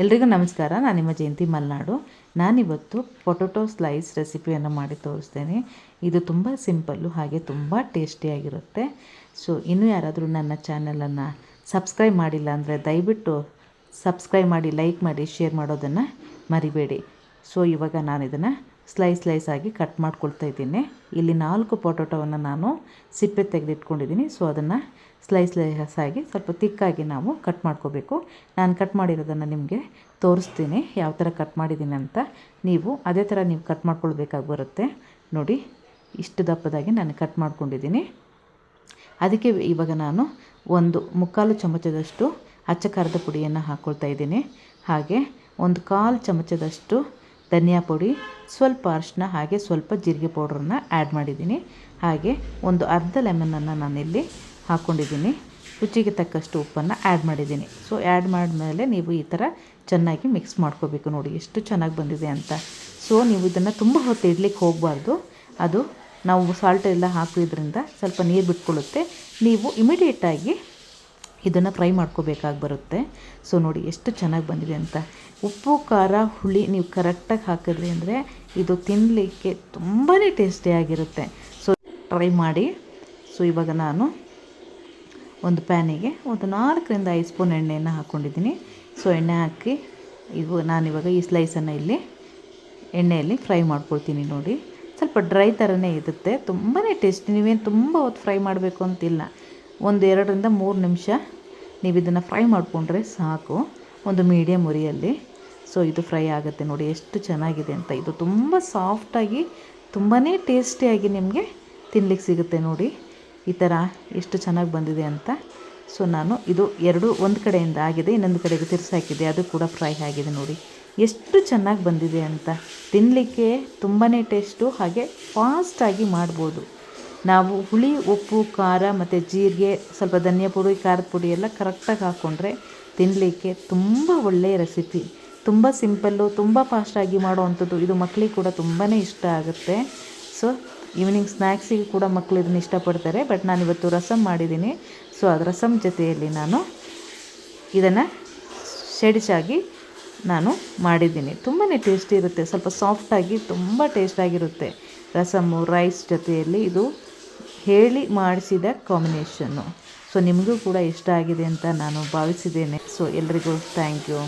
ಎಲ್ರಿಗೂ ನಮಸ್ಕಾರ. ನಾನು ನಿಮ್ಮ ಜಯಂತಿ ಮಲ್ನಾಡು. ನಾನಿವತ್ತು ಪೊಟೊಟೊ ಸ್ಲೈಸ್ ರೆಸಿಪಿಯನ್ನು ಮಾಡಿ ತೋರಿಸ್ತೇನೆ. ಇದು ತುಂಬ ಸಿಂಪಲ್ಲು, ಹಾಗೆ ತುಂಬ ಟೇಸ್ಟಿಯಾಗಿರುತ್ತೆ ಸೊ, ಇನ್ನೂ ಯಾರಾದರೂ ನನ್ನ ಚಾನಲನ್ನು ಸಬ್ಸ್ಕ್ರೈಬ್ ಮಾಡಿಲ್ಲ ಅಂದರೆ ದಯವಿಟ್ಟು ಸಬ್ಸ್ಕ್ರೈಬ್ ಮಾಡಿ, ಲೈಕ್ ಮಾಡಿ, ಶೇರ್ ಮಾಡೋದನ್ನು ಮರಿಬೇಡಿ. ಸೊ, ಇವಾಗ ನಾನು ಇದನ್ನು ಸ್ಲೈಸ್ ಸ್ಲೈಸ್ ಆಗಿ ಕಟ್ ಮಾಡ್ಕೊಳ್ತಾ ಇದ್ದೀನಿ. ಇಲ್ಲಿ ನಾಲ್ಕು ಪೊಟೊಟೊವನ್ನು ನಾನು ಸಿಪ್ಪೆ ತೆಗೆದಿಟ್ಕೊಂಡಿದ್ದೀನಿ. ಸೊ ಅದನ್ನು ಸ್ಲೈಸ್ ಸ್ಲೈಸ್ ಆಗಿ ಸ್ವಲ್ಪ ತಿಕ್ಕಾಗಿ ನಾವು ಕಟ್ ಮಾಡ್ಕೋಬೇಕು. ನಾನು ಕಟ್ ಮಾಡಿರೋದನ್ನು ನಿಮಗೆ ತೋರಿಸ್ತೀನಿ ಯಾವ ಥರ ಕಟ್ ಮಾಡಿದ್ದೀನಿ ಅಂತ. ನೀವು ಅದೇ ಥರ ನೀವು ಕಟ್ ಮಾಡ್ಕೊಳ್ಬೇಕಾಗಿ ಬರುತ್ತೆ. ನೋಡಿ, ಇಷ್ಟು ದಪ್ಪದಾಗಿ ನಾನು ಕಟ್ ಮಾಡ್ಕೊಂಡಿದ್ದೀನಿ. ಅದಕ್ಕೆ ಇವಾಗ ನಾನು ಒಂದು ಮುಕ್ಕಾಲು ಚಮಚದಷ್ಟು ಅಚ್ಚ ಖಾರದ ಪುಡಿಯನ್ನು ಹಾಕ್ಕೊಳ್ತಾ ಇದ್ದೀನಿ. ಹಾಗೆ ಒಂದು ಕಾಲು ಚಮಚದಷ್ಟು ಧನಿಯಾ ಪುಡಿ, ಸ್ವಲ್ಪ ಅರಿಶಿನ ಹಾಗೆ ಸ್ವಲ್ಪ ಜೀರಿಗೆ ಪೌಡ್ರನ್ನ ಆ್ಯಡ್ ಮಾಡಿದ್ದೀನಿ. ಹಾಗೆ ಒಂದು ಅರ್ಧ ಲೆಮನನ್ನು ನಾನಿಲ್ಲಿ ಹಾಕ್ಕೊಂಡಿದ್ದೀನಿ ರುಚಿಗೆ ತಕ್ಕಷ್ಟು ಉಪ್ಪನ್ನು ಆ್ಯಡ್ ಮಾಡಿದ್ದೀನಿ. ಸೊ ಆ್ಯಡ್ ಮಾಡಿದ್ಮೇಲೆ ನೀವು ಈ ಥರ ಚೆನ್ನಾಗಿ ಮಿಕ್ಸ್ ಮಾಡ್ಕೋಬೇಕು ನೋಡಿ, ಎಷ್ಟು ಚೆನ್ನಾಗಿ ಬಂದಿದೆ ಅಂತ. ಸೊ ನೀವು ಇದನ್ನು ತುಂಬ ಹೊತ್ತು ಇಡ್ಲಿಕ್ಕೆ ಹೋಗಬಾರ್ದು. ಅದು ನಾವು ಸಾಲ್ಟ್ ಎಲ್ಲ ಹಾಕಿದ್ರಿಂದ ಸ್ವಲ್ಪ ನೀರು ಬಿಟ್ಕೊಳ್ಳುತ್ತೆ. ನೀವು ಇಮಿಡಿಯೇಟಾಗಿ ಇದನ್ನು ಫ್ರೈ ಮಾಡ್ಕೋಬೇಕಾಗಿ ಬರುತ್ತೆ. ಸೊ ನೋಡಿ ಎಷ್ಟು ಚೆನ್ನಾಗಿ ಬಂದಿದೆ ಅಂತ. ಉಪ್ಪು, ಖಾರ, ಹುಳಿ ನೀವು ಕರೆಕ್ಟಾಗಿ ಹಾಕಿದ್ರಿ ಅಂದರೆ ಇದು ತಿನ್ನಲಿಕ್ಕೆ ತುಂಬಾ ಟೇಸ್ಟಿಯಾಗಿರುತ್ತೆ ಸೊ ಟ್ರೈ ಮಾಡಿ. ಸೊ ಇವಾಗ ನಾನು ಒಂದು ಪ್ಯಾನಿಗೆ ಒಂದು ನಾಲ್ಕರಿಂದ ಐದು ಸ್ಪೂನ್ ಎಣ್ಣೆಯನ್ನು ಹಾಕ್ಕೊಂಡಿದ್ದೀನಿ ಸೊ ಎಣ್ಣೆ ಹಾಕಿ ಇವು ನಾನಿವಾಗ ಈ ಸ್ಲೈಸನ್ನು ಇಲ್ಲಿ ಎಣ್ಣೆಯಲ್ಲಿ ಫ್ರೈ ಮಾಡ್ಕೊಳ್ತೀನಿ ನೋಡಿ. ಸ್ವಲ್ಪ ಡ್ರೈ ಥರನೇ ಇರುತ್ತೆ. ತುಂಬಾ ಟೇಸ್ಟಿ ನೀವೇನು ತುಂಬ ಹೊತ್ತು ಫ್ರೈ ಮಾಡಬೇಕು ಅಂತಿಲ್ಲ. ಒಂದು ಎರಡರಿಂದ ಮೂರು ನಿಮಿಷ ನೀವು ಇದನ್ನು ಫ್ರೈ ಮಾಡಿಕೊಂಡ್ರೆ ಸಾಕು. ಒಂದು ಮೀಡಿಯಮ್ ಉರಿಯಲ್ಲಿ. ಸೊ ಇದು ಫ್ರೈ ಆಗುತ್ತೆ ನೋಡಿ, ಎಷ್ಟು ಚೆನ್ನಾಗಿದೆ ಅಂತ. ಇದು ತುಂಬ ಸಾಫ್ಟಾಗಿ ತುಂಬಾ ಟೇಸ್ಟಿಯಾಗಿ ನಿಮಗೆ ತಿನ್ಲಿಕ್ಕೆ ಸಿಗುತ್ತೆ ನೋಡಿ. ಈ ಥರ ಎಷ್ಟು ಚೆನ್ನಾಗಿ ಬಂದಿದೆ ಅಂತ. ಸೊ ನಾನು ಇದು ಎರಡು, ಒಂದು ಕಡೆಯಿಂದ ಆಗಿದೆ, ಇನ್ನೊಂದು ಕಡೆಗೆ ತಿರ್ಸಾಕಿದೆ ಅದು ಕೂಡ ಫ್ರೈ ಆಗಿದೆ ನೋಡಿ. ಎಷ್ಟು ಚೆನ್ನಾಗಿ ಬಂದಿದೆ ಅಂತ. ತಿನ್ನಲಿಕ್ಕೆ ತುಂಬಾ ಟೇಸ್ಟು ಹಾಗೆ ಫಾಸ್ಟಾಗಿ ಮಾಡ್ಬೋದು. ನಾವು ಹುಳಿ, ಉಪ್ಪು, ಖಾರ ಮತ್ತು ಜೀರಿಗೆ, ಸ್ವಲ್ಪ ಧನಿಯಾ ಪುಡಿ, ಖಾರದ ಪುಡಿ ಎಲ್ಲ ಕರೆಕ್ಟಾಗಿ ಹಾಕ್ಕೊಂಡ್ರೆ ತಿನ್ನಲಿಕ್ಕೆ ತುಂಬ ಒಳ್ಳೆಯ ರೆಸಿಪಿ ತುಂಬ ಸಿಂಪಲ್ಲು ತುಂಬ ಫಾಸ್ಟಾಗಿ ಮಾಡೋವಂಥದ್ದು. ಇದು ಮಕ್ಕಳಿಗೆ ಕೂಡ ತುಂಬಾ ಇಷ್ಟ ಆಗುತ್ತೆ. ಸೊ ಈವ್ನಿಂಗ್ ಸ್ನ್ಯಾಕ್ಸಿಗೆ ಕೂಡ ಮಕ್ಕಳು ಇದನ್ನು ಇಷ್ಟಪಡ್ತಾರೆ. ಬಟ್ ನಾನಿವತ್ತು ರಸಮ್ ಮಾಡಿದ್ದೀನಿ. ಸೊ ಅದು ರಸಮ್ ಜೊತೆಯಲ್ಲಿ ನಾನು ಇದನ್ನು ಶೆಡಿಸಾಗಿ ನಾನು ಮಾಡಿದ್ದೀನಿ. ತುಂಬಾ ಟೇಸ್ಟಿ ಇರುತ್ತೆ. ಸ್ವಲ್ಪ ಸಾಫ್ಟಾಗಿ ತುಂಬ ಟೇಸ್ಟಾಗಿರುತ್ತೆ ರಸಮ್ಮು ರೈಸ್ ಜೊತೆಯಲ್ಲಿ ಇದು. ಹೇಳಿ ಮಾಡಿಸಿದ ಕಾಂಬಿನೇಷನ್ನು ಸೊ ನಿಮಗೂ ಕೂಡ ಇಷ್ಟ ಆಗಿದೆ ಅಂತ ನಾನು ಭಾವಿಸಿದ್ದೇನೆ. ಸೊ ಎಲ್ರಿಗೂ ಥ್ಯಾಂಕ್ ಯು